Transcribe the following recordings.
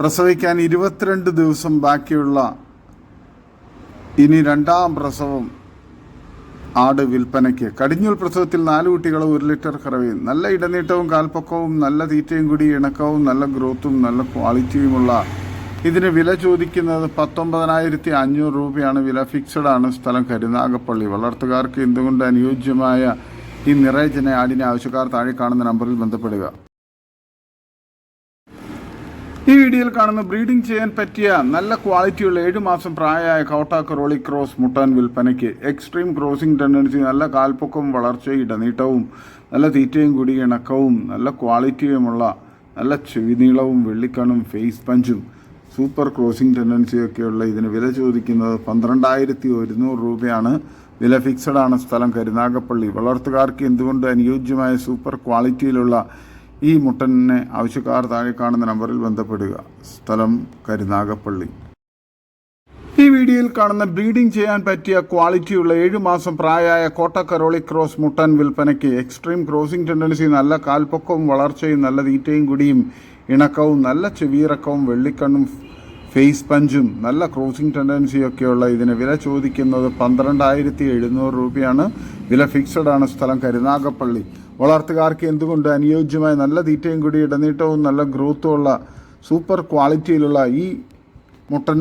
പ്രസവിക്കാൻ ഇരുപത്തിരണ്ട് ദിവസം ബാക്കിയുള്ള ഇനി രണ്ടാം പ്രസവം ആട് വിൽപ്പനയ്ക്ക്. കടിഞ്ഞൂൽ പ്രസവത്തിൽ നാല് കുട്ടികൾ ഒരു ലിറ്റർ കറവയും നല്ല ഇടനീട്ടവും കാൽപ്പക്കവും നല്ല തീറ്റയും കൂടി ഇണക്കവും നല്ല ഗ്രോത്തും നല്ല ക്വാളിറ്റിയുമുള്ള. ഇതിന് വില ചോദിക്കുന്നത് പത്തൊമ്പതിനായിരത്തി അഞ്ഞൂറ് രൂപയാണ്. വില ഫിക്സഡ് ആണ് സ്ഥലം കരുനാഗപ്പള്ളി. വളർത്തുകാർക്ക് എന്തുകൊണ്ട് അനുയോജ്യമായ ഈ നിറയജന ആടിനെ ആവശ്യക്കാർ താഴെ കാണുന്ന നമ്പറിൽ ബന്ധപ്പെടുക. ഈ വീഡിയോയിൽ കാണുന്ന ബ്രീഡിംഗ് ചെയ്യാൻ പറ്റിയ നല്ല ക്വാളിറ്റിയുള്ള ഏഴു മാസം പ്രായമായ കൗട്ട റോളി ക്രോസ് മുട്ടൻ വിൽപ്പനയ്ക്ക് എക്സ്ട്രീം ക്രോസിംഗ് ടെൻഡൻസി നല്ല കാൽപ്പൊക്കവും വളർച്ചയും ഇടനീട്ടവും നല്ല തീറ്റയും കൂടി ഇണക്കവും നല്ല ക്വാളിറ്റിയുമുള്ള നല്ല ചെവിനീളവും വെള്ളിക്കണും ഫേസ് പഞ്ചും സൂപ്പർ ക്രോസിംഗ് ടെൻഡൻസിയൊക്കെയുള്ള ഇതിന് വില ചോദിക്കുന്നത് പന്ത്രണ്ടായിരത്തി ഒരുന്നൂറ് രൂപയാണ്. വില ഫിക്സഡാണ് സ്ഥലം കരുനാഗപ്പള്ളി. വളർത്തുകാർക്ക് എന്തുകൊണ്ട് അനുയോജ്യമായ സൂപ്പർ ക്വാളിറ്റിയിലുള്ള ഈ മുട്ടനെ ആവശ്യക്കാർ താഴെ കാണുന്ന നമ്പറിൽ ബന്ധപ്പെടുക. സ്ഥലം കരുനാഗപ്പള്ളി. ഈ വീഡിയോയിൽ കാണുന്ന ബ്രീഡിംഗ് ചെയ്യാൻ പറ്റിയ ക്വാളിറ്റിയുള്ള ഏഴ് മാസം പ്രായമായ കോട്ട കരോളി ക്രോസ് മുട്ടൻ വിൽപ്പനയ്ക്ക് എക്സ്ട്രീം ക്രോസിംഗ് ടെൻഡൻസി നല്ല കാൽപ്പൊക്കവും വളർച്ചയും നല്ല തീറ്റയും കുടിയും ഇണക്കവും നല്ല ചെവിയിറക്കവും വെള്ളിക്കണ്ണും ഫേസ് പഞ്ചും നല്ല ക്രോസിംഗ് ടെൻഡൻസിയൊക്കെയുള്ള ഇതിന് വില ചോദിക്കുന്നത് പന്ത്രണ്ടായിരത്തി എഴുന്നൂറ് രൂപയാണ്. വില ഫിക്സഡ് ആണ് സ്ഥലം കരുനാഗപ്പള്ളി. വളർത്തുകാർക്ക് എന്തുകൊണ്ട് അനുയോജ്യമായ നല്ല തീറ്റയും കൂടി ഇടനീട്ടവും നല്ല ഗ്രോത്തും ഉള്ള സൂപ്പർ ക്വാളിറ്റിയിലുള്ള ഈ മുട്ടൻ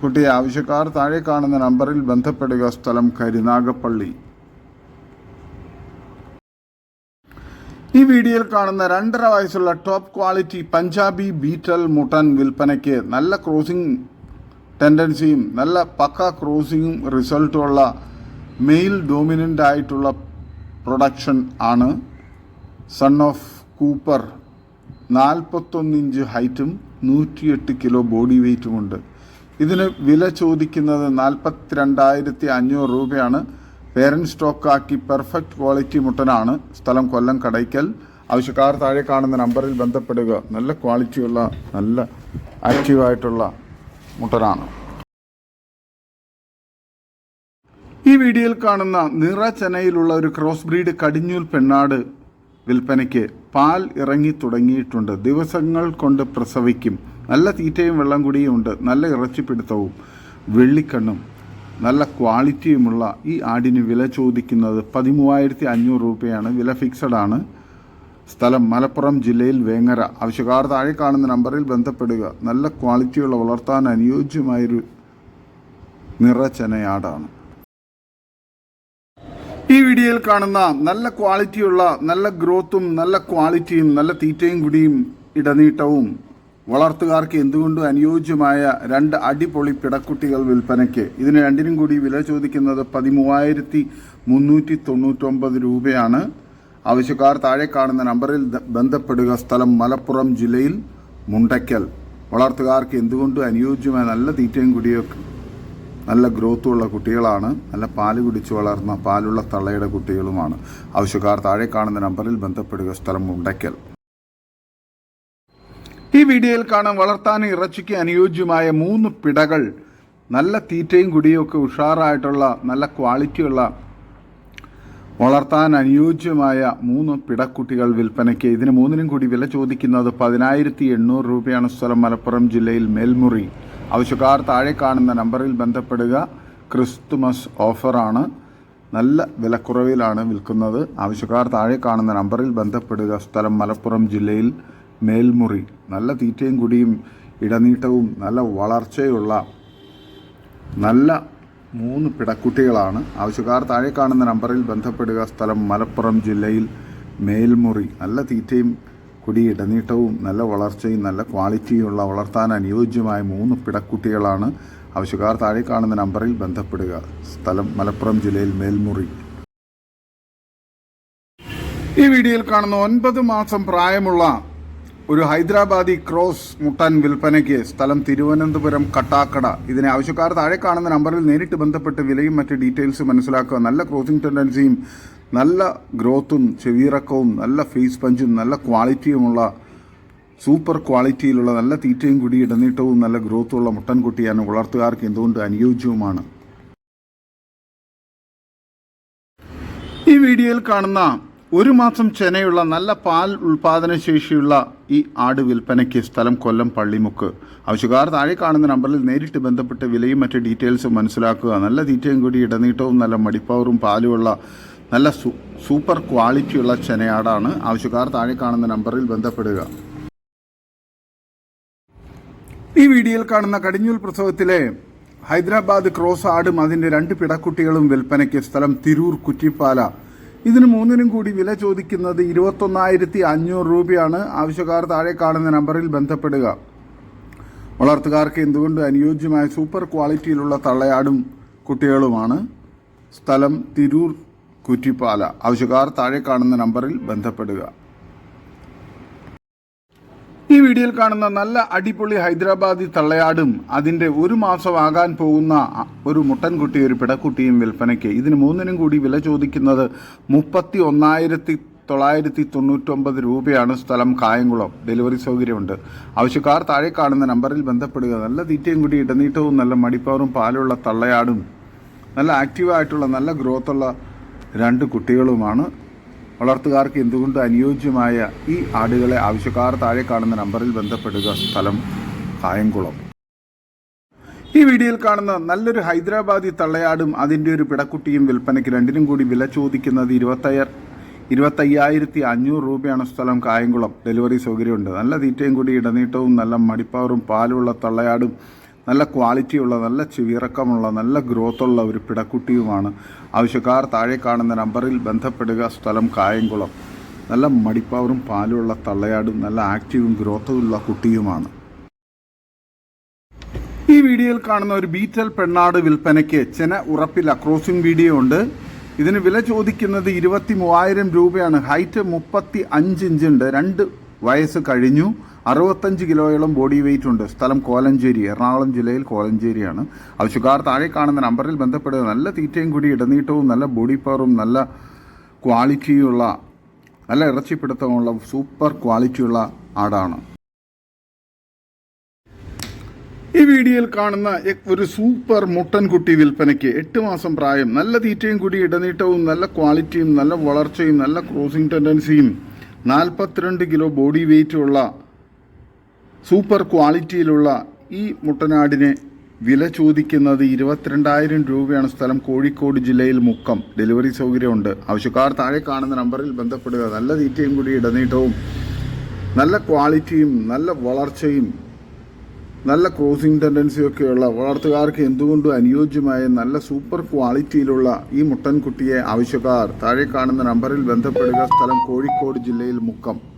കുട്ടിയെ ആവശ്യക്കാർ താഴെ കാണുന്ന നമ്പറിൽ ബന്ധപ്പെടുക. സ്ഥലം കരുനാഗപ്പള്ളി ഈ വീഡിയോയിൽ കാണുന്ന രണ്ടര വയസ്സുള്ള ടോപ്പ് ക്വാളിറ്റി പഞ്ചാബി ബീറ്റൽ മുട്ടൻ വിൽപ്പനയ്ക്ക് നല്ല ക്രോസിംഗ് ടെൻഡൻസിയും നല്ല പക്ക ക്രോസിംഗും റിസൾട്ടുമുള്ള മെയിൽ ഡോമിനന്റ് ആയിട്ടുള്ള പ്രൊഡക്ഷൻ ആണ്. സൺ ഓഫ് കൂപ്പർ നാൽപ്പത്തൊന്ന് ഇഞ്ച് ഹൈറ്റും നൂറ്റിയെട്ട് കിലോ ബോഡി വെയ്റ്റുമുണ്ട് ഇതിന് വില ചോദിക്കുന്നത് നാൽപ്പത്തിരണ്ടായിരത്തി അഞ്ഞൂറ് രൂപയാണ്. പേരന്റ് സ്റ്റോക്കാക്കി പെർഫെക്റ്റ് ക്വാളിറ്റി മുട്ടനാണ്. സ്ഥലം കൊല്ലം കടയ്ക്കൽ. ആവശ്യക്കാർ താഴെ കാണുന്ന നമ്പറിൽ ബന്ധപ്പെടുക. നല്ല ക്വാളിറ്റിയുള്ള നല്ല ആക്റ്റീവായിട്ടുള്ള മുട്ടനാണ്. ഈ വീഡിയോയിൽ കാണുന്ന നിറ ചെനയിലുള്ള ഒരു ക്രോസ് ബ്രീഡ് കടിഞ്ഞൂൽ പെണ്ണാട് വിൽപ്പനയ്ക്ക് പാൽ ഇറങ്ങി തുടങ്ങിയിട്ടുണ്ട്. ദിവസങ്ങൾ കൊണ്ട് പ്രസവിക്കും. നല്ല തീറ്റയും വെള്ളം കുടിയും ഉണ്ട്. നല്ല ഇറച്ചിപ്പിടുത്തവും വെള്ളിക്കണ്ണും നല്ല ക്വാളിറ്റിയുമുള്ള ഈ ആടിന് വില ചോദിക്കുന്നത് പതിമൂവായിരത്തി അഞ്ഞൂറ് രൂപയാണ്. വില ഫിക്സഡ് ആണ്. സ്ഥലം മലപ്പുറം ജില്ലയിൽ വേങ്ങര. ആവശ്യക്കാർ താഴെ കാണുന്ന നമ്പറിൽ ബന്ധപ്പെടുക. നല്ല ക്വാളിറ്റിയുള്ള വളർത്താൻ അനുയോജ്യമായൊരു നിറച്ചെനയാടാണ് ഈ വീഡിയോയിൽ കാണുന്ന നല്ല ക്വാളിറ്റിയുള്ള നല്ല ഗ്രോത്തും നല്ല ക്വാളിറ്റിയും നല്ല തീറ്റയും കുടിയും ഇടനീട്ടവും വളർത്തുകാർക്ക് എന്തുകൊണ്ടും അനുയോജ്യമായ രണ്ട് അടിപൊളി പിടക്കുട്ടികൾ വിൽപ്പനയ്ക്ക്. ഇതിന് രണ്ടിനും കൂടി വില ചോദിക്കുന്നത് പതിമൂവായിരത്തി മുന്നൂറ്റി തൊണ്ണൂറ്റൊമ്പത് രൂപയാണ്. ആവശ്യക്കാർ താഴെ കാണുന്ന നമ്പറിൽ ബന്ധപ്പെടുക. സ്ഥലം മലപ്പുറം ജില്ലയിൽ മുണ്ടയ്ക്കൽ. വളർത്തുകാർക്ക് എന്തുകൊണ്ടും അനുയോജ്യമായ നല്ല തീറ്റയും കുടിയൊക്കെ നല്ല ഗ്രോത്തുള്ള കുട്ടികളാണ്. നല്ല പാൽ കുടിച്ചു വളർന്ന പാലുള്ള തള്ളയുടെ കുട്ടികളുമാണ്. ആവശ്യക്കാർ താഴെ കാണുന്ന നമ്പറിൽ ബന്ധപ്പെടുക. സ്ഥലം ഉണ്ടയ്ക്കൽ. ഈ വീഡിയോയിൽ കാണാൻ വളർത്താൻ ഇറച്ചിക്ക് അനുയോജ്യമായ മൂന്ന് പിടകൾ. നല്ല തീറ്റയും കുടിയൊക്കെ ഉഷാറായിട്ടുള്ള നല്ല ക്വാളിറ്റിയുള്ള വളർത്താൻ അനുയോജ്യമായ മൂന്ന് പിടക്കുട്ടികൾ വിൽപ്പനയ്ക്ക്. ഇതിന് മൂന്നിനും കൂടി വില ചോദിക്കുന്നത് പതിനായിരത്തി എണ്ണൂറ് രൂപയാണ്. സ്ഥലം മലപ്പുറം ജില്ലയിൽ മേൽമുറി. ആവശ്യക്കാർ താഴെ കാണുന്ന നമ്പറിൽ ബന്ധപ്പെടുക. ക്രിസ്തുമസ് ഓഫറാണ്. നല്ല വിലക്കുറവിലാണ് വിൽക്കുന്നത്. ആവശ്യക്കാർ താഴെ കാണുന്ന നമ്പറിൽ ബന്ധപ്പെടുക. സ്ഥലം മലപ്പുറം ജില്ലയിൽ മേൽമുറി. നല്ല തീറ്റയും കുടിയും ഇടനീട്ടവും നല്ല വളർച്ചയുള്ള നല്ല മൂന്ന് പിടക്കുട്ടികളാണ്. ആവശ്യക്കാർ താഴെ കാണുന്ന നമ്പറിൽ ബന്ധപ്പെടുക. സ്ഥലം മലപ്പുറം ജില്ലയിൽ മേൽമുറി. നല്ല തീറ്റയും കുടി ഇടനീട്ടവും നല്ല വളർച്ചയും നല്ല ക്വാളിറ്റിയുള്ള വളർത്താൻ അനുയോജ്യമായ മൂന്ന് പിടക്കുട്ടികളാണ് ആവശ്യക്കാർ താഴെ കാണുന്ന നമ്പറിൽ ബന്ധപ്പെടുക. സ്ഥലം മലപ്പുറം ജില്ലയിൽ മേൽമുറി. ഈ വീഡിയോയിൽ കാണുന്ന ഒൻപത് മാസം പ്രായമുള്ള ഒരു ഹൈദരാബാദി ക്രോസ് മുട്ടൻ വിൽപ്പനയ്ക്ക് സ്ഥലം തിരുവനന്തപുരം കട്ടാക്കട. ഇതിനെ ആവശ്യക്കാർ താഴെ കാണുന്ന നമ്പറിൽ നേരിട്ട് ബന്ധപ്പെട്ട് വിലയും മറ്റ് ഡീറ്റെയിൽസ് മനസ്സിലാക്കുക. നല്ല ക്രോസിംഗ് ടെൻഡൻസിയും നല്ല ഗ്രോത്തും ചെവിയിറക്കവും നല്ല ഫേസ് പഞ്ചും നല്ല ക്വാളിറ്റിയുമുള്ള സൂപ്പർ ക്വാളിറ്റിയിലുള്ള നല്ല തീറ്റയും കൂടി ഇടനീട്ടവും നല്ല ഗ്രോത്തുള്ള മുട്ടൻകുട്ടിയാണ് വളർത്തുകാർക്ക് എന്തുകൊണ്ട് അനുയോജ്യവുമാണ്. ഈ വീഡിയോയിൽ കാണുന്ന ഒരു മാസം ചെനയുള്ള നല്ല പാൽ ഉൽപാദന ശേഷിയുള്ള ഈ ആട് വിൽപ്പനയ്ക്ക് സ്ഥലം കൊല്ലം പള്ളിമുക്ക്. ആവശ്യക്കാർ താഴെ കാണുന്ന നമ്പറിൽ നേരിട്ട് ബന്ധപ്പെട്ട് വിലയും മറ്റ് ഡീറ്റെയിൽസും മനസ്സിലാക്കുക. നല്ല തീറ്റയും കൂടി ഇടനീട്ടവും നല്ല മടിപ്പവറും പാലുമുള്ള നല്ല സൂപ്പർ ക്വാളിറ്റിയുള്ള ചെനയാടാണ് ആവശ്യക്കാർ താഴെ കാണുന്ന നമ്പറിൽ ബന്ധപ്പെടുക. ഈ വീഡിയോയിൽ കാണുന്ന കടിഞ്ഞൂൽ പ്രസവത്തിലെ ഹൈദരാബാദ് ക്രോസ് ആടും അതിന്റെ രണ്ട് പിടക്കുട്ടികളും വിൽപ്പനയ്ക്ക് സ്ഥലം തിരൂർ കുറ്റിപ്പാല. ഇതിന് മൂന്നിനും കൂടി വില ചോദിക്കുന്നത് ഇരുപത്തൊന്നായിരത്തി അഞ്ഞൂറ് രൂപയാണ്. ആവശ്യക്കാർ താഴെ കാണുന്ന നമ്പറിൽ ബന്ധപ്പെടുക. വളർത്തുകാർക്ക് എന്തുകൊണ്ട് അനുയോജ്യമായ സൂപ്പർ ക്വാളിറ്റിയിലുള്ള തള്ളയാടും കുട്ടികളുമാണ്? സ്ഥലം തിരൂർ കുറ്റിപ്പാല. ആവശ്യക്കാർ താഴെ കാണുന്ന നമ്പറിൽ ബന്ധപ്പെടുക. ഈ വീഡിയോയിൽ കാണുന്ന നല്ല അടിപൊളി ഹൈദരാബാദി തള്ളയാടും അതിന്റെ ഒരു മാസം ആകാൻ പോകുന്ന ഒരു മുട്ടൻകുട്ടി ഒരു പിടക്കുട്ടിയും വിൽപ്പനയ്ക്ക്. ഇതിന് മൂന്നിനും കൂടി വില ചോദിക്കുന്നത് മുപ്പത്തി ഒന്നായിരത്തി തൊള്ളായിരത്തി തൊണ്ണൂറ്റൊമ്പത് രൂപയാണ് സ്ഥലം കായംകുളം. ഡെലിവറി സൗകര്യമുണ്ട്. ആവശ്യക്കാർ താഴെ കാണുന്ന നമ്പറിൽ ബന്ധപ്പെടുക. നല്ല തീറ്റയും കൂടി ഇടനീട്ടവും നല്ല മടിപ്പവറും പാലുള്ള തള്ളയാടും. നല്ല ആക്റ്റീവായിട്ടുള്ള നല്ല ഗ്രോത്തുള്ള രണ്ട് കുട്ടികളുമാണ് വളർത്തുകാർക്ക് എന്തുകൊണ്ട് അനുയോജ്യമായ ഈ ആടുകളെ ആവശ്യക്കാർ താഴെ കാണുന്ന നമ്പറിൽ ബന്ധപ്പെടുക സ്ഥലം കായംകുളം. ഈ വീഡിയോയിൽ കാണുന്ന നല്ലൊരു ഹൈദരാബാദി തള്ളയാടും അതിന്റെ ഒരു പിടക്കുട്ടിയും വിൽപ്പനയ്ക്ക് രണ്ടിനും കൂടി വില ചോദിക്കുന്നത് ഇരുപത്തയ്യായിരം ഇരുപത്തയ്യായിരത്തി അഞ്ഞൂറ് രൂപയാണ് സ്ഥലം കായംകുളം. ഡെലിവറി സൗകര്യമുണ്ട്. നല്ല തീറ്റയും കൂടി ഇടനീട്ടവും നല്ല മടിപ്പാറും പാലുള്ള തള്ളയാടും നല്ല ക്വാളിറ്റിയുള്ള നല്ല ചെവിയിറക്കമുള്ള നല്ല ഗ്രോത്തുള്ള ഒരു പിടക്കുട്ടിയുമാണ് ആവശ്യക്കാർ. താഴെ കാണുന്ന നമ്പറിൽ ബന്ധപ്പെടുക സ്ഥലം കായംകുളം. നല്ല മടിപ്പവറും പാലുമുള്ള തള്ളയാടും നല്ല ആക്റ്റീവും ഗ്രോത്തും ഉള്ള കുട്ടിയുമാണ്. ഈ വീഡിയോയിൽ കാണുന്ന ഒരു ബീറ്റൽ പെണ്ണാട് വിൽപ്പനയ്ക്ക് ചെന ഉറപ്പില്ല. ക്രോസിംഗ് വീഡിയോ ഉണ്ട്. ഇതിന് വില ചോദിക്കുന്നത് ഇരുപത്തി മൂവായിരം രൂപയാണ്. ഹൈറ്റ് മുപ്പത്തി അഞ്ച് ഇഞ്ചുണ്ട് രണ്ട് വയസ്സ് കഴിഞ്ഞു. അറുപത്തഞ്ച് കിലോയോളം ബോഡി വെയിറ്റ് ഉണ്ട്. സ്ഥലം കോലഞ്ചേരി. എറണാകുളം ജില്ലയിൽ കോലഞ്ചേരിയാണ്. ആവശ്യക്കാർ താഴെ കാണുന്ന നമ്പറിൽ ബന്ധപ്പെടുക. നല്ല തീറ്റയും കൂടി ഇടനീട്ടവും നല്ല ബോഡി പവറും നല്ല ക്വാളിറ്റിയുള്ള നല്ല ഇറച്ചിപ്പിടുത്തമുള്ള സൂപ്പർ ക്വാളിറ്റിയുള്ള ആടാണ്. ഈ വീഡിയോയിൽ കാണുന്ന ഒരു സൂപ്പർ മുട്ടൻ കുട്ടി വിൽപ്പനയ്ക്ക് എട്ട് മാസം പ്രായം. നല്ല തീറ്റയും കൂടി ഇടനീട്ടവും നല്ല ക്വാളിറ്റിയും നല്ല വളർച്ചയും നല്ല ക്രോസിംഗ് ടെൻഡൻസിയും നാൽപ്പത്തിരണ്ട് കിലോ ബോഡി വെയിറ്റുള്ള സൂപ്പർ ക്വാളിറ്റിയിലുള്ള ഈ മുട്ടനാടിനെ വില ചോദിക്കുന്നത് ഇരുപത്തിരണ്ടായിരം രൂപയാണ് സ്ഥലം കോഴിക്കോട് ജില്ലയിൽ മുക്കം. ഡെലിവറി സൗകര്യമുണ്ട്. ആവശ്യക്കാർ താഴെ കാണുന്ന നമ്പറിൽ ബന്ധപ്പെടുക. നല്ല തീറ്റയും കൂടി ഇടനീട്ടവും നല്ല ക്വാളിറ്റിയും നല്ല വളർച്ചയും നല്ല ക്രോസിംഗ് ടെൻഡൻസിയൊക്കെയുള്ള വളർത്തുകാർക്ക് എന്തുകൊണ്ടും അനുയോജ്യമായ നല്ല സൂപ്പർ ക്വാളിറ്റിയിലുള്ള ഈ മുട്ടൻകുട്ടിയെ ആവശ്യക്കാർ താഴെ കാണുന്ന നമ്പറിൽ ബന്ധപ്പെടുക. സ്ഥലം കോഴിക്കോട് ജില്ലയിൽ മുക്കം.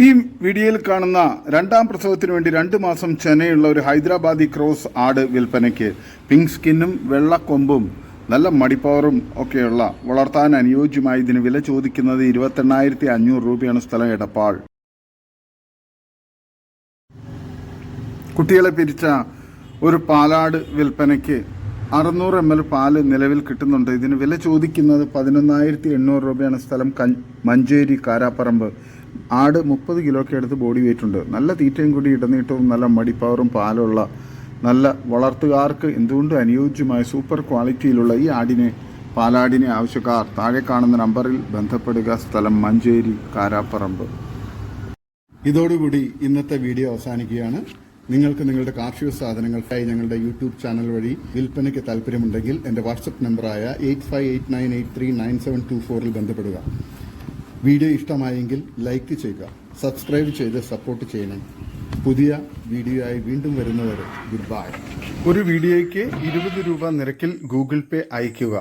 ഈ വീഡിയോയിൽ കാണുന്ന രണ്ടാം പ്രസവത്തിന് വേണ്ടി രണ്ട് മാസം ചെനയുള്ള ഒരു ഹൈദരാബാദി ക്രോസ് ആട് വിൽപ്പനയ്ക്ക് പിങ്ക് സ്കിന്നും വെള്ളക്കൊമ്പും നല്ല മടിപ്പവറും ഒക്കെയുള്ള വളർത്താൻ അനുയോജ്യമായ ഇതിന് വില ചോദിക്കുന്നത് ഇരുപത്തെണ്ണായിരത്തി അഞ്ഞൂറ് രൂപയാണ് സ്ഥലം എടപ്പാൾ. കുട്ടികളെ പിരിച്ച ഒരു പാലാട് വിൽപ്പനയ്ക്ക് അറുന്നൂറ് എം എൽ പാൽ നിലവിൽ കിട്ടുന്നുണ്ട്. ഇതിന് വില ചോദിക്കുന്നത് പതിനൊന്നായിരത്തി എണ്ണൂറ് രൂപയാണ് സ്ഥലം മഞ്ചേരി കാരാപ്പറമ്പ്. ആട് മുപ്പത് കിലോയ്ക്ക് അടുത്ത് ബോഡി വെയിറ്റ് ഉണ്ട്. നല്ല തീറ്റയും കൂടി ഇടനീട്ടവും നല്ല മടിപ്പവറും പാലുള്ള നല്ല വളർത്തുകാർക്ക് എന്തുകൊണ്ടും അനുയോജ്യമായ സൂപ്പർ ക്വാളിറ്റിയിലുള്ള ഈ ആടിനെ പാലാടിനെ ആവശ്യക്കാർ താഴെ കാണുന്ന നമ്പറിൽ ബന്ധപ്പെടുക? സ്ഥലം മഞ്ചേരി കാരാപ്പറമ്പ്. ഇതോടുകൂടി ഇന്നത്തെ വീഡിയോ അവസാനിക്കുകയാണ്. നിങ്ങൾക്ക് നിങ്ങളുടെ കാർഷിക സാധനങ്ങൾക്കായി ഞങ്ങളുടെ യൂട്യൂബ് ചാനൽ വഴി വിൽപ്പനയ്ക്ക് താല്പര്യമുണ്ടെങ്കിൽ എന്റെ വാട്സപ്പ് നമ്പറായ eight five eight nine eight three nine seven two ഫോറിൽ ബന്ധപ്പെടുക. വീഡിയോ ഇഷ്ടമായെങ്കിൽ ലൈക്ക് ചെയ്യുക സബ്സ്ക്രൈബ് ചെയ്ത് സപ്പോർട്ട് ചെയ്യണം. പുതിയ വീഡിയോ ആയി വീണ്ടും വരുന്നവരെ ഗുഡ് ബൈ. ഒരു വീഡിയോയ്ക്ക് ഇരുപത് രൂപ നിരക്കിൽ ഗൂഗിൾ പേ അയയ്ക്കുക.